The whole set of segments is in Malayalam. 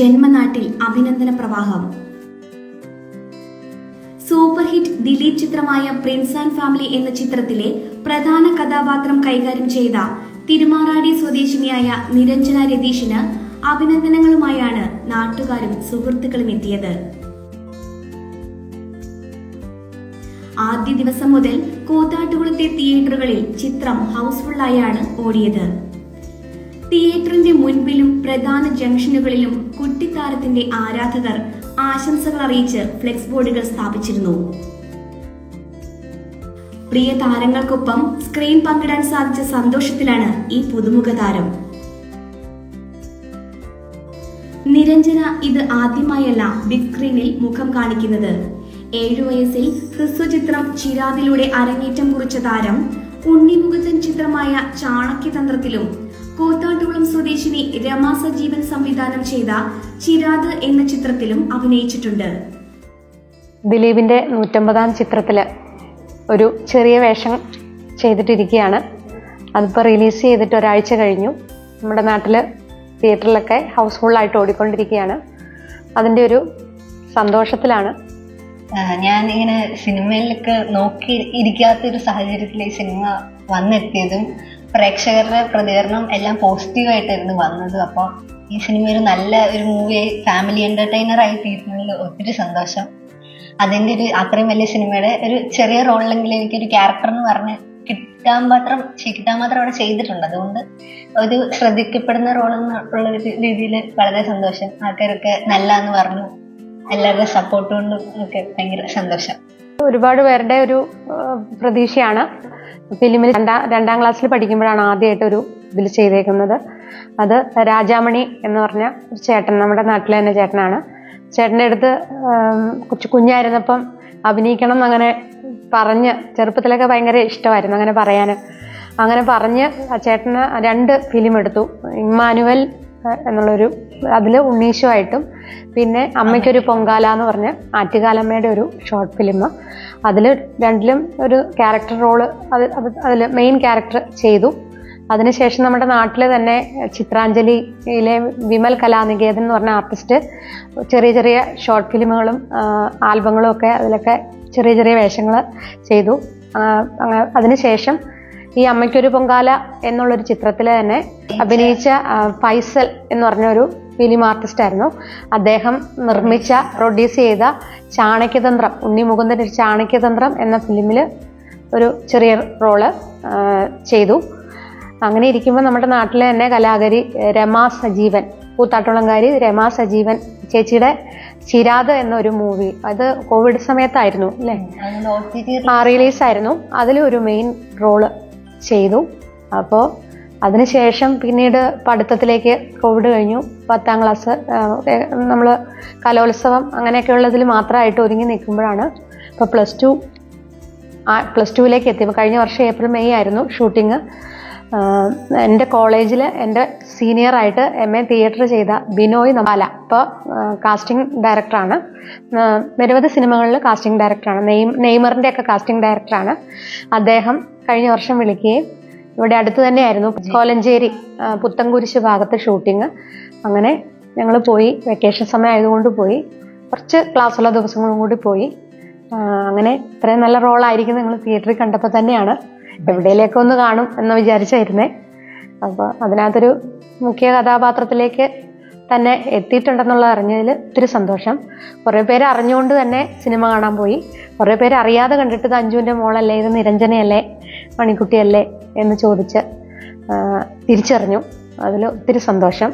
ജന്മനാട്ടിൽ അഭിനന്ദന പ്രവാഹം. സൂപ്പർ ഹിറ്റ് ദിലീപ് ചിത്രമായ പ്രിൻസ് ആൻഡ് ഫാമിലി എന്ന ചിത്രത്തിലെ പ്രധാന കഥാപാത്രം കൈകാര്യം ചെയ്ത തിരുമാറാടി സ്വദേശിനിയായ നിരഞ്ജന രതീഷിന് അഭിനന്ദനങ്ങളുമായാണ് നാട്ടുകാരും സുഹൃത്തുക്കളും എത്തിയത്. ആദ്യ ദിവസം മുതൽ കൂത്താട്ടുകുളത്തെ തിയേറ്ററുകളിൽ ചിത്രം ഹൗസ്ഫുള്ളായാണ് ഓടിയത്. തിയേറ്ററിന്റെ മുൻപിലും പ്രധാന ജംഗ്ഷനുകളിലും കുട്ടിത്താരത്തിന്റെ ആരാധകർ ആശംസകൾ അറിയിച്ച് ഫ്ലെക്സ് ബോർഡുകൾ സ്ഥാപിച്ചിരുന്നു. പ്രിയ താരങ്ങൾക്കൊപ്പം സ്ക്രീൻ പങ്കിടാൻ സാധിച്ച സന്തോഷത്തിലാണ് ഈ പുതുമുഖ താരം. നിരഞ്ജന ഇത് ആദ്യമായല്ല ബിഗ് സ്ക്രീനിൽ മുഖം കാണിക്കുന്നത്. ഏഴു വയസ്സിൽ ഹ്രസ്വചിത്രം ചിരാതിലൂടെ അരങ്ങേറ്റം കുറിച്ച താരം ഉണ്ണിമുഖത്തൻ ചിത്രമായ ചാണക്യതന്ത്രത്തിലും കൂത്താട്ടുകുളം സ്വദേശിനി രമാ സജീവൻ സംവിധാനം ചെയ്ത ചിരാത് എന്ന ചിത്രത്തിലും അഭിനയിച്ചിട്ടുണ്ട്. ദിലീപിന്റെ നൂറ്റമ്പതാം ചിത്രത്തിൽ ഒരു ചെറിയ വേഷം ചെയ്തിട്ടിരിക്കുകയാണ്. അതിപ്പോൾ റിലീസ് ചെയ്തിട്ട് ഒരാഴ്ച കഴിഞ്ഞു. നമ്മുടെ നാട്ടിൽ തിയേറ്ററിലൊക്കെ ഹൗസ് ഫുള്ളായിട്ട് ഓടിക്കൊണ്ടിരിക്കുകയാണ്. അതിന്റെ ഒരു സന്തോഷത്തിലാണ്. ഞാൻ ഇങ്ങനെ സിനിമയിലൊക്കെ നോക്കി ഇരിക്കാത്തൊരു സാഹചര്യത്തിൽ ഈ സിനിമ വന്നെത്തിയതും പ്രേക്ഷകരുടെ പ്രതികരണം എല്ലാം പോസിറ്റീവായിട്ടായിരുന്നു വന്നത്. അപ്പോൾ ഈ സിനിമ ഒരു നല്ല ഒരു മൂവി ഫാമിലി എന്റർടൈനർ ആയി തീരുന്നതിൽ ഒത്തിരി സന്തോഷം. അതിന്റെ ഒരു അത്രയും വലിയ സിനിമയുടെ ഒരു ചെറിയ റോളിലെങ്കിലും എനിക്കൊരു ക്യാരക്ടർ എന്ന് പറഞ്ഞ് കിട്ടാൻ മാത്രം കിട്ടാൻ മാത്രം അവിടെ ചെയ്തിട്ടുണ്ട്. അതുകൊണ്ട് ഒരു ശ്രദ്ധിക്കപ്പെടുന്ന റോൾ എന്നുള്ള ഒരു രീതിയിൽ വളരെ സന്തോഷം. ആൾക്കാരൊക്കെ നല്ല എന്ന് പറഞ്ഞു. എല്ലാവരുടെ സപ്പോർട്ട് കൊണ്ടും ഒക്കെ ഭയങ്കര സന്തോഷം. ഒരുപാട് പേരുടെ ഒരു പ്രതീക്ഷയാണ്. ഫിലിമിൽ രണ്ടാം രണ്ടാം ക്ലാസ്സിൽ പഠിക്കുമ്പോഴാണ് ആദ്യമായിട്ട് ഒരു ഇതിൽ ചെയ്തേക്കുന്നത്. അത് രാജാമണി എന്ന് പറഞ്ഞ ഒരു ചേട്ടൻ നമ്മുടെ നാട്ടിലെ തന്നെ ചേട്ടനാണ്. ചേട്ടന്റെ അടുത്ത് കൊച്ചു കുഞ്ഞായിരുന്നപ്പം അഭിനയിക്കണം എന്നങ്ങനെ പറഞ്ഞ് ചെറുപ്പത്തിലൊക്കെ ഭയങ്കര ഇഷ്ടമായിരുന്നു അങ്ങനെ പറയാൻ. അങ്ങനെ പറഞ്ഞ് ആ ചേട്ടന് രണ്ട് ഫിലിം എടുത്തു. ഇമ്മാനുവൽ എന്നുള്ളൊരു അതിൽ ഉണ്ണീഷുമായിട്ടും പിന്നെ അമ്മയ്ക്കൊരു പൊങ്കാല എന്ന് പറഞ്ഞ ആറ്റുകാലമ്മയുടെ ഒരു ഷോർട്ട് ഫിലിം അതിൽ രണ്ടിലും ഒരു ക്യാരക്ടർ റോൾ അത് അത് അതിൽ മെയിൻ ക്യാരക്ടർ ചെയ്തു. അതിനുശേഷം നമ്മുടെ നാട്ടിൽ തന്നെ ചിത്രാഞ്ജലിയിലെ വിമൽ കലാനികേതൻ എന്ന് പറഞ്ഞ ആർട്ടിസ്റ്റ് ചെറിയ ചെറിയ ഷോർട്ട് ഫിലിമുകളും ആൽബങ്ങളും ഒക്കെ അതിലൊക്കെ ചെറിയ ചെറിയ വേഷങ്ങൾ ചെയ്തു. അതിനുശേഷം ഈ അമ്മയ്ക്കൊരു പൊങ്കാല എന്നുള്ളൊരു ചിത്രത്തിൽ തന്നെ അഭിനയിച്ച ഫൈസൽ എന്ന് പറഞ്ഞൊരു ഫിലിം ആർട്ടിസ്റ്റ് ആയിരുന്നു. അദ്ദേഹം നിർമ്മിച്ച പ്രൊഡ്യൂസ് ചെയ്ത ചാണക്യതന്ത്രം ഉണ്ണി മുകുന്ദന്റെ ഒരു ചാണക്യതന്ത്രം എന്ന ഫിലിമിൽ ഒരു ചെറിയ റോൾ ചെയ്തു. അങ്ങനെ ഇരിക്കുമ്പോൾ നമ്മുടെ നാട്ടിലെ തന്നെ കലാകാരി രമ സജീവൻ കൂത്താട്ടുളങ്കാരി രമ സജീവൻ ചേച്ചിയുടെ ചിരാത് എന്നൊരു മൂവി. അത് കോവിഡ് സമയത്തായിരുന്നു അല്ലേ? ആ റിലീസായിരുന്നു. അതിലൊരു മെയിൻ റോൾ ചെയ്തു. അപ്പോൾ അതിനുശേഷം പിന്നീട് പഠിത്തത്തിലേക്ക് കോവിഡ് കഴിഞ്ഞു. പത്താം ക്ലാസ് നമ്മൾ കലോത്സവം അങ്ങനെയൊക്കെയുള്ളതിൽ മാത്രമായിട്ട് ഒരുങ്ങി നിൽക്കുമ്പോഴാണ് ഇപ്പോൾ പ്ലസ് ടു പ്ലസ് ടുവിലേക്ക് എത്തിയപ്പോൾ കഴിഞ്ഞ വർഷം ഏപ്രിൽ മെയ് ആയിരുന്നു ഷൂട്ടിങ് എന്റെ കോളേജിൽ എന്റെ സീനിയറായിട്ട് എം എ തിയേറ്റർ ചെയ്ത ബിനോയ് നമാല ഇപ്പോൾ കാസ്റ്റിംഗ് ഡയറക്ടറാണ് നിരവധി സിനിമകളിൽ കാസ്റ്റിംഗ് ഡയറക്ടറാണ് നെയ് നെയ്മറിന്റെ ഒക്കെ കാസ്റ്റിംഗ് ഡയറക്ടറാണ് അദ്ദേഹം കഴിഞ്ഞ വർഷം വിളിക്കുകയും ഇവിടെ അടുത്ത് തന്നെയായിരുന്നു. കോലഞ്ചേരി പുത്തൻകുരിശ് ഭാഗത്ത് ഷൂട്ടിങ് അങ്ങനെ ഞങ്ങൾ പോയി വെക്കേഷൻ സമയം ആയതുകൊണ്ട് പോയി. കുറച്ച് ക്ലാസ്സുള്ള ദിവസങ്ങളും കൂടി പോയി. അങ്ങനെ ഇത്രയും നല്ല റോളായിരിക്കും നിങ്ങൾ തിയേറ്ററിൽ കണ്ടപ്പോൾ തന്നെയാണ്. എവിടെയിലേക്ക് ഒന്ന് കാണും എന്ന് വിചാരിച്ചായിരുന്നേ. അപ്പോൾ അതിനകത്തൊരു മുഖ്യ കഥാപാത്രത്തിലേക്ക് തന്നെ എത്തിയിട്ടുണ്ടെന്നുള്ളത് അറിഞ്ഞതിൽ ഒത്തിരി സന്തോഷം. കുറേ പേര് അറിഞ്ഞുകൊണ്ട് തന്നെ സിനിമ കാണാൻ പോയി. കുറേ പേര് അറിയാതെ കണ്ടിട്ട് ഇത് അഞ്ജുവിന്റെ മോളല്ലേ ഇത് നിരഞ്ജനയല്ലേ മണിക്കുട്ടിയല്ലേ എന്ന് ചോദിച്ച് തിരിച്ചറിഞ്ഞു. അതിൽ ഒത്തിരി സന്തോഷം.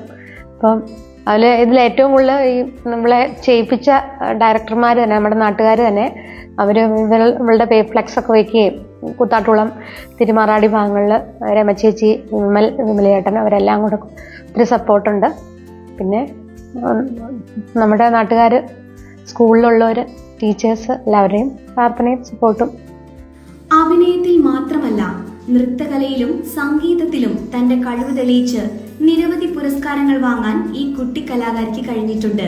അപ്പം അതിൽ ഇതിൽ ഏറ്റവും കൂടുതൽ ഈ നമ്മളെ ചെയ്യിപ്പിച്ച ഡയറക്ടർമാർ തന്നെ നമ്മുടെ നാട്ടുകാർ തന്നെ അവർ ഇവളുടെ പേ ഫ്ലെക്സ് ഒക്കെ വയ്ക്കുകയും കുത്താട്ടുളം തിരുമാറാടി ഭാഗങ്ങളിൽ രമചേച്ചി വിമൽ വിമലയേട്ടൻ അവരെല്ലാം കൂടെ ഒത്തിരി സപ്പോർട്ടുണ്ട് പിന്നെ നമ്മുടെ നാട്ടുകാർ സ്കൂളിലുള്ളവർ ടീച്ചേഴ്സ് എല്ലാവരെയും പ്രാർത്ഥനയും സപ്പോർട്ടും അഭിനയത്തിൽ മാത്രമല്ല നൃത്തകലയിലും സംഗീതത്തിലും തന്റെ കഴിവ് തെളിയിച്ച് നിരവധി പുരസ്കാരങ്ങൾ വാങ്ങാൻ ഈ കുട്ടി കലാകാരിക്ക് കഴിഞ്ഞിട്ടുണ്ട്.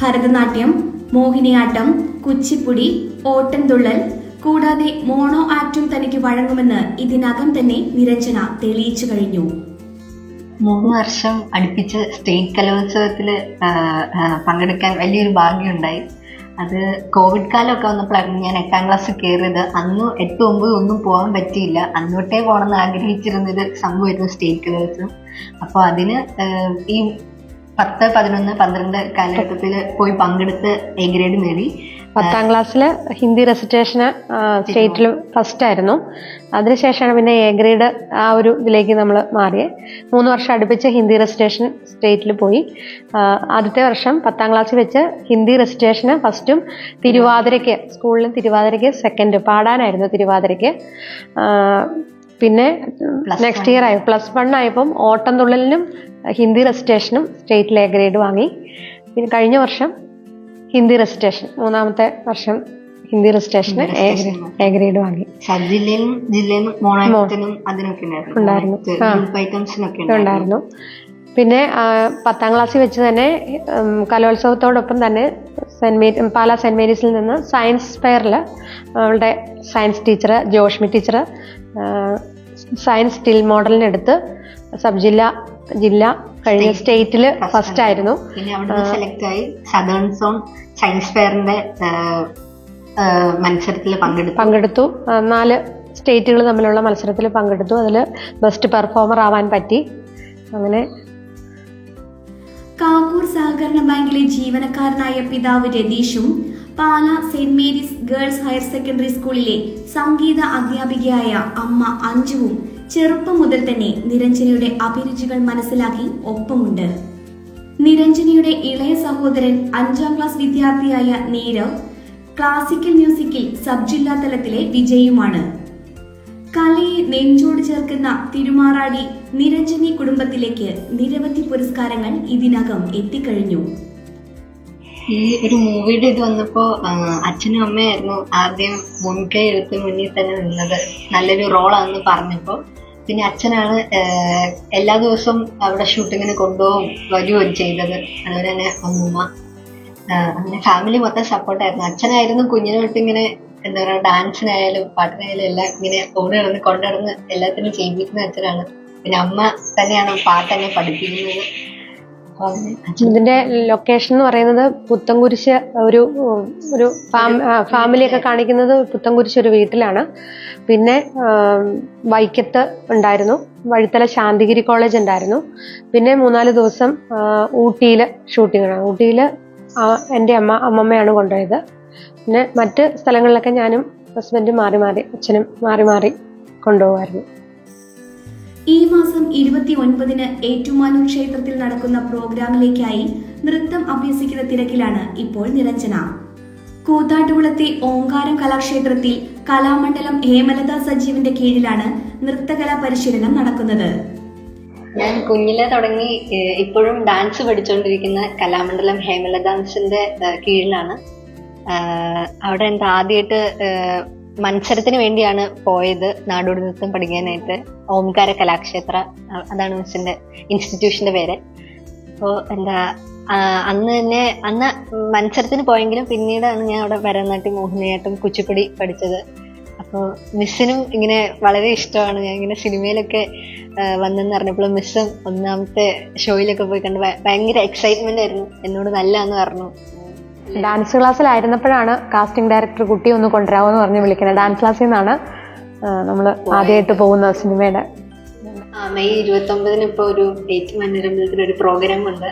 ഭരതനാട്യം മോഹിനിയാട്ടം കുച്ചിപ്പുടി ഓട്ടൻതുള്ളൽ കൂടാതെ മോണോ ആക്ടും തനിക്ക് വഴങ്ങുമെന്ന് ഇതിനകം തന്നെ നിരഞ്ജന തെളിയിച്ചു കഴിഞ്ഞു. മൂന്ന് വർഷം അടുപ്പിച്ച് സ്റ്റേറ്റ് കലോത്സവത്തിൽ പങ്കെടുക്കാൻ വലിയൊരു ഭാഗ്യമുണ്ടായി. അത് കോവിഡ് കാലമൊക്കെ വന്നപ്പോഴായിരുന്നു ഞാൻ എട്ടാം ക്ലാസ്സിൽ കയറിയത്. അന്ന് എട്ട് ഒമ്പത് ഒന്നും പോകാൻ പറ്റിയില്ല. അന്നോട്ടേ പോകണമെന്ന് ആഗ്രഹിച്ചിരുന്നൊരു സംഭവമായിരുന്നു സ്റ്റേറ്റ് കലോത്സവം. അപ്പോൾ അതിന് ഈ പത്ത് പതിനൊന്ന് പന്ത്രണ്ട് കാലഘട്ടത്തിൽ പോയി പങ്കെടുത്ത് എ ഗ്രേഡ് നേടി. പത്താം ക്ലാസ്സിൽ ഹിന്ദി റെസിറ്റേഷന് സ്റ്റേറ്റിൽ ഫസ്റ്റ് ആയിരുന്നു. അതിനുശേഷമാണ് പിന്നെ എ ഗ്രേഡ് ആ ഒരു ഇതിലേക്ക് നമ്മൾ മാറിയത് മൂന്ന് വർഷം അടുപ്പിച്ച് ഹിന്ദി റെസിറ്റേഷൻ സ്റ്റേറ്റിൽ പോയി. ആദ്യത്തെ വർഷം പത്താം ക്ലാസ്സിൽ വെച്ച് ഹിന്ദി റെസിറ്റേഷന് ഫസ്റ്റും തിരുവാതിരയ്ക്ക് സ്കൂളിലും തിരുവാതിരയ്ക്ക് സെക്കൻഡ് പാടാനായിരുന്നു തിരുവാതിരയ്ക്ക് പിന്നെ നെക്സ്റ്റ് ഇയർ ആയി. പ്ലസ് വൺ ആയപ്പം ഓട്ടം തുള്ളലിനും ഹിന്ദി റെസിറ്റേഷനും സ്റ്റേറ്റിൽ എ ഗ്രേഡ് വാങ്ങി. പിന്നെ കഴിഞ്ഞ വർഷം ഹിന്ദി റെസിറ്റേഷൻ മൂന്നാമത്തെ വർഷം ഹിന്ദി റെസിറ്റേഷന് എ ഗ്രേഡ് വാങ്ങി. ജില്ലയിലും അതിനൊക്കെ ഉണ്ടായിരുന്നു. പിന്നെ പത്താം ക്ലാസ്സിൽ വെച്ച് തന്നെ കലോത്സവത്തോടൊപ്പം തന്നെ സെന്റ് മേരി പാല സെന്റ് മേരീസിൽ നിന്ന് സയൻസ് ഫെയറിൽ അവളുടെ science teacher Joshmi teacher science still മോഡലിനെടുത്ത് sub ജില്ല ജില്ല കഴിഞ്ഞ സ്റ്റേറ്റിൽ ഫസ്റ്റ് ആയിരുന്നു. പിന്നെ അവിടെ സെലക്ട് ആയി സദേൺ സോൺ സയൻസ് ഫെയറിന്റെ മത്സരത്തിൽ പങ്കെടുത്തു. പങ്കെടുത്തു. നാല് സ്റ്റേറ്റുകൾ തമ്മിലുള്ള മത്സരത്തിൽ പങ്കെടുത്തു. അതിൽ ബെസ്റ്റ് പെർഫോമർ ആവാൻ പറ്റി. അങ്ങനെ കാക്കൂർ സഹകരണ ബാങ്കിലെ ജീവനക്കാരനായ പിതാവ് രതീഷും Pala saint Mary's girls higher secondary സ്കൂളിലെ സംഗീത അധ്യാപികയായ അമ്മ അഞ്ജുവും ചെറുപ്പം മുതൽ തന്നെ നിരഞ്ജനയുടെ അഭിരുചികൾ മനസ്സിലാക്കി ഒപ്പമുണ്ട്. നിരഞ്ജനയുടെ ഇളയ സഹോദരൻ അഞ്ചാം ക്ലാസ് വിദ്യാർത്ഥിയായ നീരവ് ക്ലാസിക്കൽ മ്യൂസിക്കിൽ സബ് ജില്ലാ തലത്തിലെ വിജയിയുമാണ്. കലയെ നെഞ്ചോട് ചേർക്കുന്ന തിരുമാറാടി നിരഞ്ജനി കുടുംബത്തിലേക്ക് നിരവധി പുരസ്കാരങ്ങൾ ഇതിനകം എത്തിക്കഴിഞ്ഞു. ഈ ഒരു മൂവിയുടെ ഇത് വന്നപ്പോ അച്ഛനും അമ്മയായിരുന്നു ആദ്യം മുൻകൈ എടുത്ത് മുന്നിൽ തന്നെ നിന്നത്. നല്ലൊരു റോളാണെന്ന് പറഞ്ഞപ്പോ പിന്നെ അച്ഛനാണ് എല്ലാ ദിവസവും അവിടെ ഷൂട്ടിങ്ങിന് കൊണ്ടുപോകും വരികയും ചെയ്തത്. അതുപോലെ തന്നെ അമ്മൂമ്മ. അങ്ങനെ ഫാമിലി മൊത്തം സപ്പോർട്ടായിരുന്നു അച്ഛനായിരുന്നു കുഞ്ഞിനെ തൊട്ട് ഇങ്ങനെ എന്താ പറയുക ഡാൻസിനായാലും പാട്ടിനായാലും എല്ലാം ഇങ്ങനെ ഓടി നടന്ന് കൊണ്ടുനടന്ന് എല്ലാത്തിനും ചെയ്യിപ്പിക്കുന്ന അച്ഛനാണ്. പിന്നെ അമ്മ തന്നെയാണ് പാട്ട് തന്നെ പഠിപ്പിക്കുന്നത്. ഇതിന്റെ ലൊക്കേഷൻ എന്ന് പറയുന്നത് പുത്തൻകുരിശ് ഒരു ഒരു ഫാമിലിയൊക്കെ കാണിക്കുന്നത് പുത്തൻകുരിശ് ഒരു വീട്ടിലാണ്. പിന്നെ വൈക്കത്ത് ഉണ്ടായിരുന്നു. വഴുത്തല ശാന്തിഗിരി കോളേജ് ഉണ്ടായിരുന്നു. പിന്നെ മൂന്നാൽ ദിവസം ഊട്ടിയിൽ ഷൂട്ടിങ്ങാണ് ഊട്ടിയിൽ എന്റെ അമ്മ അമ്മമ്മയാണ് കൊണ്ടുപോയത്. പിന്നെ മറ്റ് സ്ഥലങ്ങളിലൊക്കെ ഞാനും ഹസ്ബൻഡും മാറി മാറി അച്ഛനും മാറി മാറി കൊണ്ടുപോകുമായിരുന്നു. ഈ മാസം ഇരുപത്തി ഒൻപതിന് ഏറ്റുമാനൂർ ക്ഷേത്രത്തിൽ നടക്കുന്ന പ്രോഗ്രാമിലേക്കായി നൃത്തം അഭ്യസിക്കുന്ന തിരക്കിലാണ് ഇപ്പോൾ നിരഞ്ജന. കൂത്താട്ടുകുളത്തെ ഓങ്കാരം കലാക്ഷേത്രത്തിൽ കലാമണ്ഡലം ഹേമലത സജീവിന്റെ കീഴിലാണ് നൃത്തകലാ പരിശീലനം നടക്കുന്നത്. ഞാൻ കുഞ്ഞിലെ തുടങ്ങി ഇപ്പോഴും ഡാൻസ് പഠിച്ചുകൊണ്ടിരിക്കുന്ന കലാമണ്ഡലം ഹേമല ഡാൻസിന്റെ കീഴിലാണ്. അവിടെ എന്താ ആദ്യമായിട്ട് മത്സരത്തിന് വേണ്ടിയാണ് പോയത് നാടോടി നൃത്തം പഠിക്കാനായിട്ട്. ഓംകാര കലാക്ഷേത്ര അതാണ് മിസ്സിന്റെ ഇൻസ്റ്റിറ്റ്യൂഷന്റെ പേര്. അപ്പോൾ എന്താ അന്ന് തന്നെ അന്ന് മത്സരത്തിന് പോയെങ്കിലും പിന്നീടാണ് ഞാൻ അവിടെ ഭരതനാട്യം മോഹിനിയാട്ടം കുച്ചിപ്പുടി പഠിച്ചത്. അപ്പോൾ മിസ്സിനും ഇങ്ങനെ വളരെ ഇഷ്ടമാണ്. ഞാൻ ഇങ്ങനെ സിനിമയിലൊക്കെ വന്നെന്ന് അറിഞ്ഞപ്പോൾ മിസ്സും ഒന്നാമത്തെ ഷോയിലൊക്കെ പോയി കണ്ട് ഭയങ്കര എക്സൈറ്റ്മെന്റ് ആയിരുന്നു. എന്നോട് നല്ലതെന്ന് പറഞ്ഞു. ഡാൻസ് ക്ലാസ്സിലായിരുന്നപ്പോഴാണ് കാസ്റ്റിംഗ് ഡയറക്ടർ കുട്ടി ഒന്ന് കൊണ്ടുവരാമോ എന്ന് പറഞ്ഞ് വിളിക്കുന്നത്. ഡാൻസ് ക്ലാസ്സിൽ നിന്നാണ് നമ്മൾ ആദ്യമായിട്ട് പോകുന്ന സിനിമയുടെ മെയ് ഇരുപത്തി ഒമ്പതിന് ഇപ്പൊ ഒരു ഡേറ്റ് മനോരമത്തിന് ഒരു പ്രോഗ്രാം ഉണ്ട്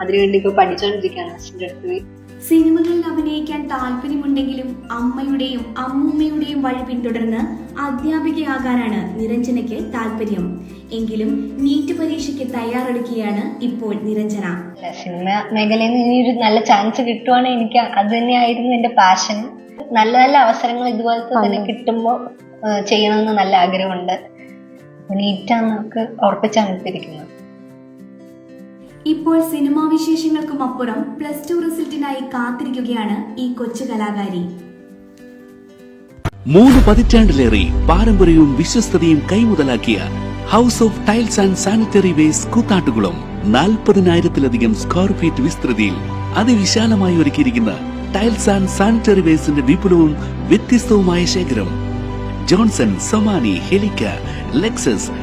അതിനുവേണ്ടി ഇപ്പൊ പഠിച്ചുകൊണ്ടിരിക്കുകയാണ് അച്ഛന്റെ അടുത്ത് സിനിമകളിൽ അഭിനയിക്കാൻ താല്പര്യമുണ്ടെങ്കിലും അമ്മയുടെയും അമ്മൂമ്മയുടെയും വഴി പിന്തുടർന്ന് അധ്യാപികയാകാനാണ് നിരഞ്ജനയ്ക്ക് താല്പര്യം. എങ്കിലും നീറ്റ് പരീക്ഷയ്ക്ക് തയ്യാറെടുക്കുകയാണ് ഇപ്പോൾ നിരഞ്ജന. സിനിമ മേഖലയിൽ നിന്ന് ഒരു നല്ല ചാൻസ് കിട്ടുവാണെങ്കിൽ എനിക്ക്. അത് തന്നെയായിരുന്നു എന്റെ പാഷൻ നല്ല നല്ല അവസരങ്ങൾ ഇതുപോലത്തെ തന്നെ കിട്ടുമ്പോൾ ചെയ്യണമെന്ന് നല്ല ആഗ്രഹമുണ്ട്. നീറ്റാണ് നമുക്ക് ഉറപ്പിച്ചാണ് എടുത്തിരിക്കുന്നത് ഇപ്പോൾ സിനിമാ വിശേഷങ്ങൾക്കും അപ്പുറം പ്ലസ് ടു റിസൾട്ടിനായി കാത്തിരിക്കുകയാണ് ഈ കൊച്ചു കലാകാരി. മൂന്ന് പതിറ്റാണ്ടിലേറെ പാരമ്പര്യവും വിശ്വസ്തതയും കൈമുതലാക്കിയ house of tiles and sanitary waste കൂത്താട്ടുകളും നാൽപ്പതിനായിരത്തിലധികം സ്ക്വയർ ഫീറ്റ് വിസ്തൃതിയിൽ അതിവിശാലമായി ഒരുക്കിയിരിക്കുന്ന ടൈൽസ് ആൻഡ് സാനിറ്ററി വേസിന്റെ വിപുലവും വ്യത്യസ്തവുമായ ശേഖരം. ജോൺസൺ സൊമാനി ഹെലിക്ക ലെക്സസ്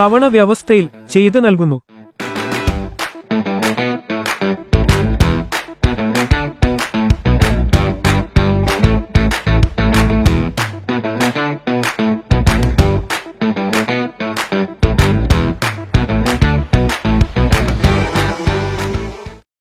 തവണ വ്യവസ്ഥയിൽ ചെയ്തു നൽകുന്നു.